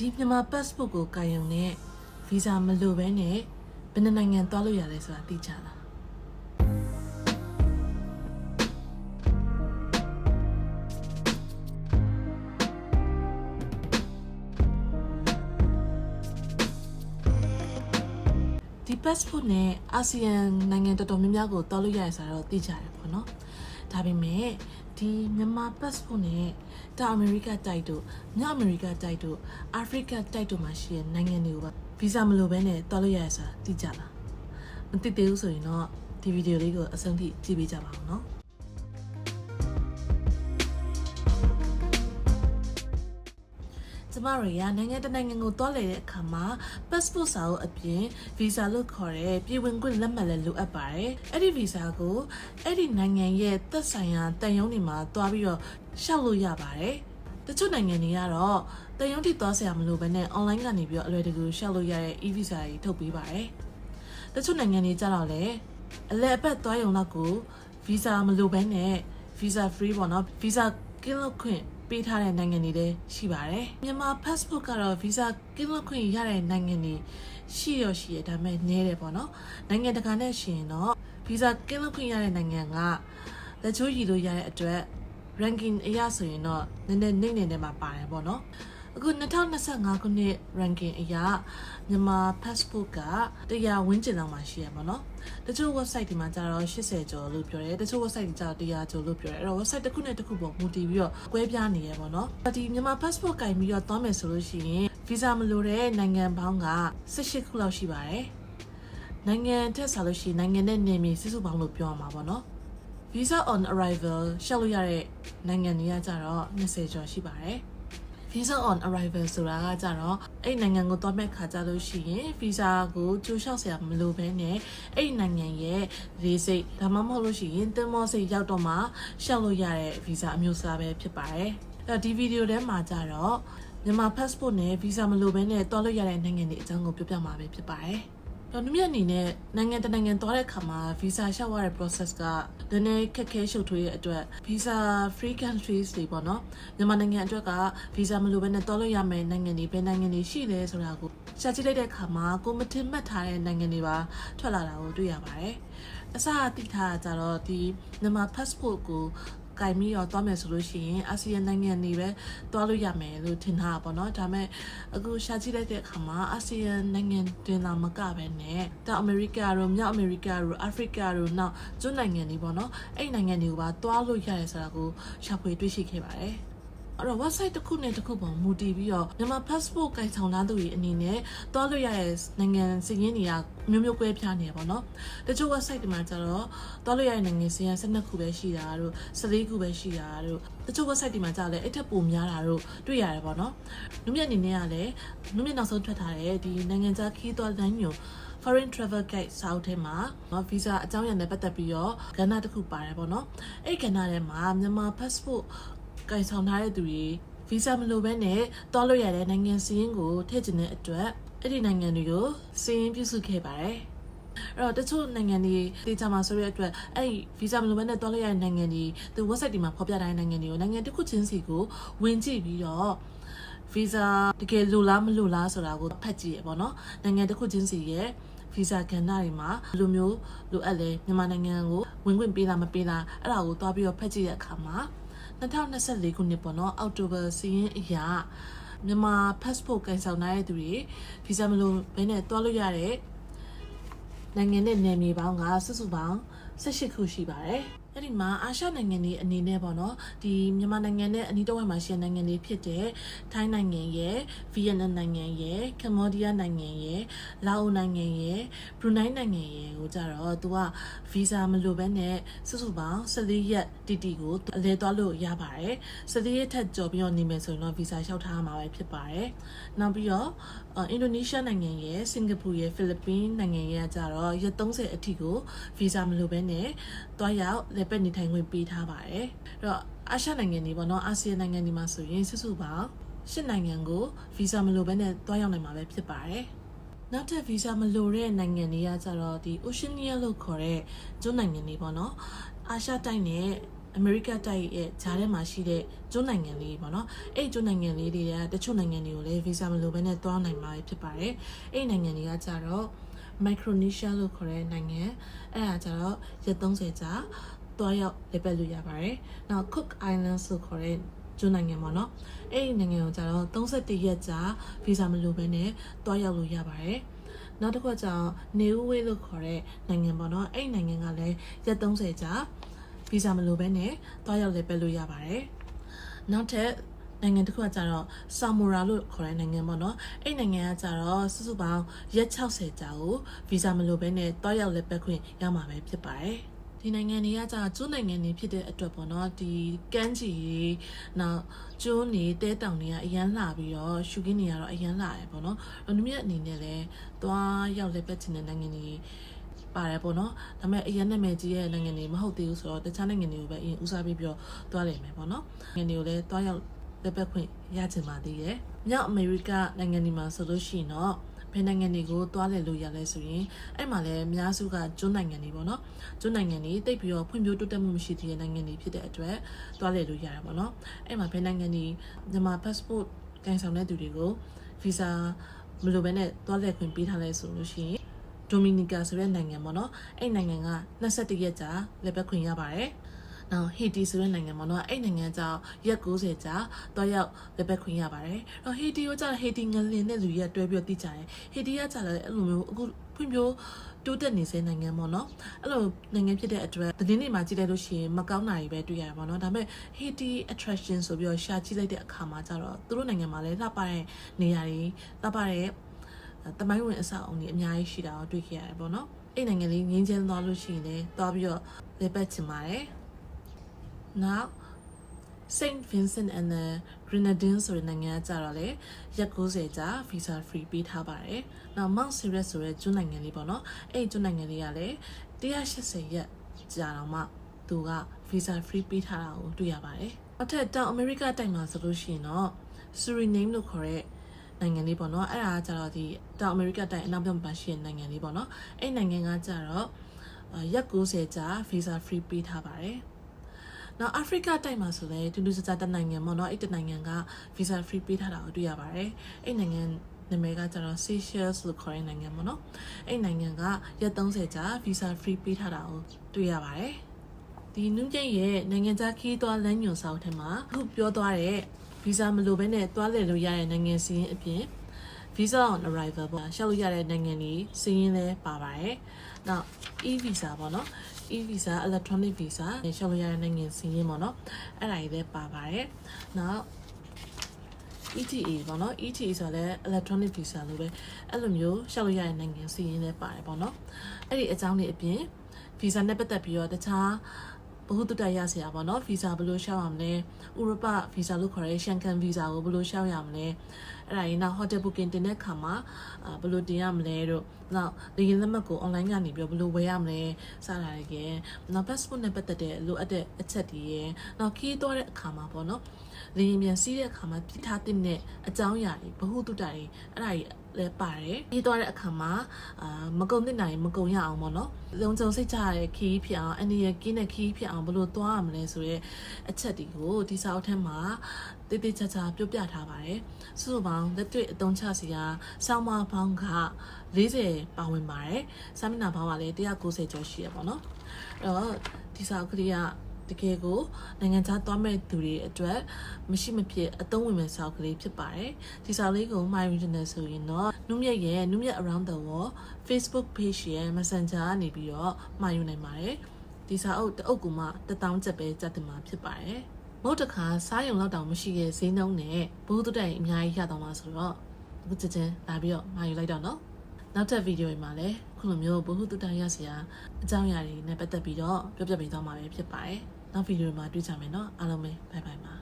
ဒီမြန်မာ passport ကိုကာယုံနဲ့ visa မလိုဘဲနဲ့ဘယ်နှစ်နိုင်ငံသွားလို့ရလဲဆိုတာသိချလားဒီ passport နဲ့အာဆီယံနိုင်ငံတော်တော်များများကိုတောက်လို့ရတယ်ဆိုတော့သိကြတယ်ပေါ့နော်။ ဒါပေမဲ့ဒီမြန်မာ passport နဲ့တောင်အမေရိကတိုက်တို့မြောက်အမေရိကတိုက်တို့အာဖရိကတိုက်တို့မှာရှိတဲ့နိုင်ငံတွေကိုပါဗီဇမလိုဘဲနဲ့တောက်လို့ရတယ်ဆိုတာသိကြလား။မသိသေးဘူးဆိုရင်တော့ဒီဗီဒီယိုလေးကိုအဆုံးထိကြည့်ပေးကြပါဦးနော်။ မတို့ရနိုင်ငံတစ်နိုင်ငံကိုတွားလည်တဲ့အခါမှာ passport စာအုပ်အပြင် visa လို့ခေါ်တဲ့ပြည်ဝင်ခွင့်လက်မှတ်လည်းလိုအပ်ပါတယ်။အဲ့ဒီ visa ကိုအဲ့ဒီနိုင်ငံရဲ့သက်ဆိုင်ရာတန်ယုံတွေမှာတွားပြီးတော့ရှောက်လို့ရပါတယ်။တချို့နိုင်ငံတွေကတော့တန်ယုံထိတွားဆရာမလိုဘဲနဲ့ online ကနေပြီးတော့အလွယ်တကူရှောက်လို့ရတဲ့ e-visa တွေထုတ်ပေးပါတယ်။တချို့နိုင်ငံတွေကြတော့လေအလဲအပတ်တွားရုံတော့ကို visa မလိုဘဲနဲ့ visa free ပေါ့နော် visa ကင်းလွတ်ခွင့် ပေးထားတဲ့နိုင်ငံတွေလည်းရှိပါတယ်မြန်မာ passport ကတော့ visa ကင်းလွတ်ခွင့်ရတဲ့နိုင်ငံတွေရှိရရှိရဒါပေမဲ့နည်းတယ်ပေါ့နော်နိုင်ငံတကာနဲ့ရှင်တော့ visa ကင်းလွတ်ခွင့်ရတဲ့နိုင်ငံကလက်ချိုးရည်လို့ရတဲ့အတွက် ranking အရဆိုရင်တော့နည်းနည်းနှိမ့်နေတယ်မှာပါတယ်ပေါ့နော် အခု2025ခုနှစ် ranking အရမြန်မာ passport ကတရားဝန်းကျင်လောက်မှာရှိရပါတော့။တချို့ website တွေမှာကျတော့80ကျော်လို့ပြောတယ်။တချို့ website တွေကျတော့100ကျော်လို့ပြောတယ်။အဲ့တော့ website တစ်ခုနဲ့တစ်ခုပေါ်မူတည်ပြီးတော့ကွဲပြားနေရပါတော့။ဒီမြန်မာ passport ကင်ပြီးတော့သွားမယ်ဆိုလို့ရှိရင် visa မလိုတဲ့နိုင်ငံပေါင်းက18ခုလောက်ရှိပါတယ်။နိုင်ငံထက်ဆိုလို့ရှိရင်နိုင်ငံနဲ့နေမြေစုစုပေါင်းလို့ပြောရမှာပေါ့နော်။ visa on arrival ရှောက်လို့ရတဲ့နိုင်ငံတွေကကြတော့20ကျော်ရှိပါတယ်။ visa on arrival ဆိုတာကကြတော့အဲ့နိုင်ငံကိုသွားမဲ့ခါကြလို့ရှိရင် visa ကိုကြိုလျှောက်ဆရာမလိုဘဲနဲ့အဲ့နိုင်ငံရဲ့လေစိတ်ဒါမှမဟုတ်လို့ရှိရင်တင်မောစိတ်ရောက်တော့မှရှောက်လို့ရတဲ့ visa အမျိုးအစားပဲဖြစ်ပါတယ်အဲ့တော့ဒီဗီဒီယိုထဲမှာကြတော့မြန်မာ passport နဲ့ visa မလိုဘဲနဲ့သွားလို့ရတဲ့နိုင်ငံတွေအကြောင်းကိုပြောပြမှာပဲဖြစ်ပါတယ် တော့နမအနေနဲ့နိုင်ငံတနိုင်ငံသွားတဲ့အခါမှာ visa လျှောက်ရတဲ့ process ကနည်းနည်းခက်ခဲရှုပ်ထွေးတဲ့အတွက် visa free countries တွေပေါ့နော်မြန်မာနိုင်ငံအတွက်က visa မလိုဘဲနဲ့သွားလို့ရမယ်နိုင်ငံတွေဘယ်နိုင်ငံတွေရှိလဲဆိုတာကိုရှာကြည့်လိုက်တဲ့အခါမှာကိုမတင်မှတ်ထားတဲ့နိုင်ငံတွေပါထွက်လာတာကိုတွေ့ရပါတယ်အစအသိထားတာကြတော့ဒီမြန်မာ passport ကို ကင်ပြီးတော့သွားမယ်ဆိုလို့ရှိရင်အာဆီယံနိုင်ငံတွေပဲသွားလို့ရမယ်လို့ထင်ထားတာပေါ့နော်ဒါပေမဲ့အခုရှာကြည့်လိုက်တဲ့အခါမှာအာဆီယံနိုင်ငံတင်လာမကပဲနဲ့တောင်အမေရိကတို့မြောက်အမေရိကတို့အာဖရိကတို့နောက်ကျွန်းနိုင်ငံတွေပေါ့နော်အဲ့ဒီနိုင်ငံတွေကိုပါသွားလို့ရတယ်ဆိုတာကိုရှာဖွေတွေ့ရှိခဲ့ပါတယ် အဲ့တော့ website တစ်ခုနဲ့တစ်ခုပုံမူတည်ပြီးတော့မြန်မာ passport ကင်ဆောင်ထားသူတွေအနေနဲ့တွားလို့ရတဲ့နိုင်ငံစည်ရင်းတွေကမျိုးမျိုးကွဲပြားနေရပါတော့။တချို့ website တွေမှာကျတော့တွားလို့ရတဲ့နိုင်ငံစည်ရင်း12ခုပဲရှိတာတို့14ခုပဲရှိတာတို့တချို့ website တွေမှာကျတော့လည်းအဲ့ထက်ပိုများတာတို့တွေ့ရတယ်ပေါ့နော်။နုမြတ်အနေနဲ့ကလည်းနုမြတ်နောက်ဆုံးထွက်ထားတဲ့ဒီနိုင်ငံခြားခီးသွားလမ်းညွန် foreign travel guide စာအုပ်ထဲမှာနော် visa အကြောင်းအရာနဲ့ပတ်သက်ပြီးတော့ကဏ္ဍတစ်ခုပါတယ်ပေါ့နော်။အဲ့ဒီကဏ္ဍထဲမှာမြန်မာ passport ကင်ဆောင်ထားတဲ့သူတွေဗီဇမလိုဘဲနဲ့တွားလို့ရတဲ့နိုင်ငံစည်းရင်းကိုထည့်ကျင်တဲ့အတွက်အဲ့ဒီနိုင်ငံတွေကိုစည်းရင်းပြုစုခဲ့ပါတယ်။အဲ့တော့တချို့နိုင်ငံတွေတေချာမှာဆိုရတဲ့အတွက်အဲ့ဒီဗီဇမလိုဘဲနဲ့တွားလို့ရတဲ့နိုင်ငံတွေသူ website တွေမှာဖော်ပြထားတဲ့နိုင်ငံတွေကိုနိုင်ငံတစ်ခုချင်းစီကိုဝင်ကြည့်ပြီးတော့ဗီဇတကယ်လိုလားမလိုလားဆိုတာကိုဖတ်ကြည့်ရပေါ့နော်။နိုင်ငံတစ်ခုချင်းစီရဲ့ဗီဇကဏ္ဍတွေမှာဘယ်လိုမျိုးလိုအပ်လဲမြန်မာနိုင်ငံကိုဝင်ခွင့်ပေးလားမပေးလားအဲ့ဒါကိုတွားပြီးတော့ဖတ်ကြည့်တဲ့အခါမှာ 2024ခုနှစ်ပေါ့နော်အောက်တိုဘာစီရင်အရာမြန်မာ passport ကန်ဆောင်ထားတဲ့သူတွေဗီဇမလိုဘဲနဲ့တွားလို့ရတဲ့နိုင်ငံနဲ့နယ်မြေပေါင်းကစုစုပေါင်း18ခုရှိပါတယ် အဲ့ဒီမှာအာရှနိုင်ငံတွေအနေနဲ့ပေါ့နော်ဒီမြန်မာနိုင်ငံနဲ့အနီးတစ်ဝိုက်မှာရှိတဲ့နိုင်ငံတွေဖြစ်တဲ့ထိုင်းနိုင်ငံရဲ့ဗီယက်နမ်နိုင်ငံရဲ့ကမ္ဘောဒီးယားနိုင်ငံရဲ့လာအိုနိုင်ငံရဲ့ဘရူနိုင်းနိုင်ငံရဲ့ကိုကြတော့သူကဗီဇာမလိုဘဲနဲ့စုစုပေါင်း14ရက်တီတီကိုအလဲသွားလို့ရပါတယ်14ရက်ထက်ကျော်ပြီးတော့နေမယ်ဆိုရင်တော့ဗီဇာလျှောက်ထားမှာပဲဖြစ်ပါတယ်နောက်ပြီးတော့ အင်ဒိုနီးရှားနိုင်ငံရဲ့စင်ကာပူရဲ့ဖိလစ်ပင်းနိုင်ငံရဲ့ကြတော့ရက်30အထိကိုဗီဇာမလိုဘဲနဲ့တွားရောက်လက်ပတ်နေထိုင်ခွင့်ပေးထားပါတယ်အဲ့တော့အာရှနိုင်ငံတွေပေါ့နော်အာဆီယံနိုင်ငံတွေမှာဆိုရင်စုစုပေါင်းရှစ်နိုင်ငံကိုဗီဇာမလိုဘဲနဲ့တွားရောက်နိုင်မှာပဲဖြစ်ပါတယ်နောက်ထပ်ဗီဇာမလိုတဲ့နိုင်ငံတွေကကြတော့ဒီ Oceania လို့ခေါ်တဲ့ကျွန်းနိုင်ငံတွေပေါ့နော်အာရှတိုက်နဲ့ အမေရိကတိုက်ရဲ့ဂျားထဲမှာရှိတဲ့ကျွန်းနိုင်ငံလေးပေါ့နော်အဲ့ကျွန်းနိုင်ငံလေးတွေကတချို့နိုင်ငံတွေကိုလည်းဗီဇာမလိုဘဲနဲ့သွားနိုင်မှာဖြစ်ပါတယ်အဲ့နိုင်ငံတွေကကြတော့ Micronesia လို့ခေါ်တဲ့နိုင်ငံအဲ့ဒါကြတော့ရက်30ကြာသွားရောက်လေပတ်လို့ရပါတယ်နောက် Cook Islands လို့ခေါ်တဲ့ကျွန်းနိုင်ငံပေါ့နော်အဲ့ဒီနိုင်ငံကိုကြတော့31ရက်ကြာဗီဇာမလိုဘဲနဲ့သွားရောက်လို့ရပါတယ်နောက်တစ်ခုကကျတော့နေဦးဝေးလို့ခေါ်တဲ့နိုင်ငံပေါ့နော်အဲ့ဒီနိုင်ငံကလည်းရက်30ကြာ ဗီဇာမလိုဘဲနဲ့သွားရောက်လေပတ်လို့ရပါတယ်နောက်ထပ်နိုင်ငံတစ်ခုကကြတော့ဆာမူရာလို့ခေါ်တဲ့နိုင်ငံပေါ့နော်အဲ့နိုင်ငံကကြတော့စုစုပေါင်းရက်60ကြာကိုဗီဇာမလိုဘဲနဲ့တွားရောက်လက်ပတ်ခွင့်ရမှာပဲဖြစ်ပါတယ်ဒီနိုင်ငံတွေကကြာကျွန်းနိုင်ငံတွေဖြစ်တဲ့အတွက်ပေါ့နော်ဒီကမ်းခြေတွေနောက်ကျွန်းတွေတဲတောင်တွေကအရန်လှပြီးတော့ရှူကင်းတွေကတော့အရန်လှရယ်ပေါ့နော်အနည်းမြတ်အနေနဲ့လည်းတွားရောက်လက်ပတ်ချင်တဲ့နိုင်ငံတွေ ပါတယ်ပေါ့နော်ဒါပေမဲ့အရင်နာမည်ကြီးရဲ့နိုင်ငံတွေမဟုတ်သေးဘူးဆိုတော့တခြားနိုင်ငံတွေကိုပဲအရင်ဦးစားပေးပြီးတော့တွားလိမ့်မယ်ပေါ့နော်နိုင်ငံတွေကိုလည်းတွားရောက်လက်ပတ်ခွင့်ရချင်ပါသေးတယ်မြောက်အမေရိကနိုင်ငံတွေမှာဆိုလို့ရှိရင်တော့ဘယ်နိုင်ငံတွေကိုတွားလည်လို့ရလဲဆိုရင်အဲ့မှာလည်းအများစုကကျွန်းနိုင်ငံတွေပေါ့နော်ကျွန်းနိုင်ငံတွေတိတ်ပြီးတော့ဖွံ့ဖြိုးတိုးတက်မှုမရှိသေးတဲ့နိုင်ငံတွေဖြစ်တဲ့အတွက်တွားလည်လို့ရတယ်ပေါ့နော်အဲ့မှာဘယ်နိုင်ငံတွေမြန်မာ passport ကန်ဆောင်တဲ့သူတွေကို visa မလိုဘဲနဲ့တွားလည်ခွင့်ပေးထားလဲဆိုလို့ရှိရင် ဒိုမီနီကာဆိုတဲ့နိုင်ငံပေါ့နော်အဲ့နိုင်ငံက21ရက်ကြာလက်ပတ်ခွင့်ရပါတယ်။နောက်ဟီတီဆိုတဲ့နိုင်ငံပေါ့နော်အဲ့နိုင်ငံကြောင့်ရက်90ကြာတွားရောက်လက်ပတ်ခွင့်ရပါတယ်။တော့ဟီတီကိုကြာဟီတီငလင်တဲ့လူရက်တွဲပြီးတော့တည်ကြတယ်။ဟီတီကကြာလည်းအဲ့လိုမျိုးအခုဖွံ့ဖြိုးတိုးတက်နေစေနိုင်ငံပေါ့နော်အဲ့လိုနိုင်ငံဖြစ်တဲ့အတွက်သတင်းတွေမှာကြည့်လိုက်လို့ရှိရင်မကောင်းတာတွေပဲတွေ့ရတယ်ပေါ့နော်ဒါပေမဲ့ Haiti attraction ဆိုပြီးတော့ရှာကြည့်လိုက်တဲ့အခါမှာကျတော့သူတို့နိုင်ငံမှာလည်းလှပတဲ့နေရာတွေလှပတဲ့ တမိုင်းဝင်အဆောက်အုံတွေအများကြီးရှိတာကိုတွေ့ခဲ့ရတယ်ပေါ့နော်အဲ့နိုင်ငံလေးငင်းချမ်းသွားလို့ရှိရင်လည်းသွားပြီးတော့လေပတ်ချင်ပါတယ် now Saint Vincent and the Grenadines ဆိုတဲ့နိုင်ငံကကြတော့လေရက်90ကြာ visa free ပေးထားပါတယ်။နောက် Mount Sirius ဆိုတဲ့ကျွန်းနိုင်ငံလေးပေါ့နော်။အဲ့ဒီကျွန်းနိုင်ငံလေးကလည်း180ရက်ကြာတော့မှသူက visa free ပေးထားတာကိုတွေ့ရပါတယ်။အထက်တောင်အမေရိကတိုက်မှာဆိုလို့ရှိရင်တော့ Suriname လို့ခေါ်တဲ့ နိုင်ငံလေးပေါ့နော်။အဲ့ဒါကကြတော့ဒီတောင်အမေရိကတိုက်အနောက်ဘက်မှာရှိတဲ့နိုင်ငံလေးပေါ့နော်။အဲ့နိုင်ငံကကြတော့ရက်90ကြာ visa free ပေးထားပါတယ်။နောက်အာဖရိကတိုက်မှာဆိုလည်းတူတူစစတနိုင်ငံပေါ့နော်အဲ့တနိုင်ငံက visa free ပေးထားတာကိုတွေ့ရပါတယ်အဲ့နိုင်ငံနာမည်ကကျတော့ Seychelles လို့ခေါ်တဲ့နိုင်ငံပေါ့နော်အဲ့နိုင်ငံကရက်30ကြာ visa free ပေးထားတာကိုတွေ့ရပါတယ်ဒီနုကျင်းရဲ့နိုင်ငံခြားခီးသွားလမ်းညွန်စာအုပ်ထဲမှာအခုပြောသွားတဲ့ visa မလိုဘဲနဲ့သွားလည်လို့ရတဲ့နိုင်ငံစီးရင်အပြင် visa on arrival ပေါ့ရှောက်လို့ရတဲ့နိုင်ငံကြီးစီးရင်လည်းပါပါတယ်။နောက် e visa ပေါ့နော် e visa electronic visa ရှောက်လို့ရတဲ့နိုင်ငံစီးရင်ပေါ့နော်အဲ့ဒါကြီးလည်းပါပါတယ်။နောက် ETA ပေါ့နော် ETA ဆိုတော့လည်း electronic visa လို့ပဲအဲ့လိုမျိုးရှောက်လို့ရတဲ့နိုင်ငံစီးရင်လည်းပါတယ်ပေါ့နော်အဲ့ဒီအကြောင်းတွေအပြင် visa နဲ့ပတ်သက်ပြီးတော့တခြား ဘဟုတုတရဆရာပေါ့နော်ဗီဇာဘယ်လိုရှောက်ရမလဲဥရောပဗီဇာလို့ခေါ်တဲ့ရှန်ကန်ဗီဇာကိုဘယ်လိုရှောက်ရမလဲအဲ့ဒါရင်နောက် hotel booking တင်တဲ့ခါမှာဘယ်လိုတင်ရမလဲတို့နောက်လေယာဉ်လက်မှတ်ကို online ကနေပြီးဘယ်လိုဝယ်ရမလဲစတာတွေကနောက် passport နဲ့ပတ်သက်တဲ့လိုအပ်တဲ့အချက်တွေရယ်နောက်ခီးသွားတဲ့အခါမှာပေါ့နော်လေယာဉ်ပြန်စီးတဲ့အခါမှာပြထားတဲ့အကြောင်းအရာတွေဘဟုတုတတွေအဲ့ဒါကြီးလည်းပါတယ်ပြီးသွားတဲ့အခါမှာအာမကုံတဲ့နိုင်မကုံရအောင်ပေါ့နော်လုံခြုံစိတ်ချရတဲ့ခီးဖြစ်အောင်အနေရကင်းတဲ့ခီးဖြစ်အောင်ဘယ်လိုသွားရမလဲဆိုရဲအချက်တွေကိုဒီစာအုပ်ထဲမှာတိတိကျကျပြောပြထားပါတယ်စုစုပေါင်းလက်တွေ့အသုံးချစီရာဆောင်းမပေါင်းက40ပါဝင်ပါတယ်စာမျက်နှာပေါင်းကလည်း190ကျော်ရှိရပါတော့အဲ့တော့ဒီစာအုပ်ကလေးကတကယ်ကိုနိုင်ငံခြားသွားမဲ့သူတွေအတွက်မရှိမဖြစ်အသုံးဝင်မဲ့စာအုပ်ကလေးဖြစ်ပါတယ်ဒီစာအုပ်လေးကို My Regional ဆိုရင်တော့နုမြက်ရဲ့နုမြက် Around the World Facebook page ရဲ့ Messenger ကနေပြီးတော့မှာယူနိုင်ပါတယ်ဒီစာအုပ်တအုပ်ကမှ1000ကျပ်ပဲကျပ်တင်မှာဖြစ်ပါတယ် မဟုတ်တခါစားရုံလောက်တောင်မရှိရဲ့ဈေးနှုန်းနဲ့ဘိုးတုတိုင်အများကြီးရတော့မှာဆိုတော့အခုချက်ချင်းလာပြီးတော့မှာယူလိုက်တော့နော်နောက်ထပ်ဗီဒီယိုတွေမှာလည်းခုလိုမျိုးဘ ഹു တုတရဆရာအကြောင်းအရာတွေနဲ့ပတ်သက်ပြီးတော့ပြောပြပေးသွားမှာပဲဖြစ်ပါတယ်နောက်ဗီဒီယိုမှာတွေ့ကြမယ်နော်အားလုံးပဲဘိုင်ဘိုင်ပါ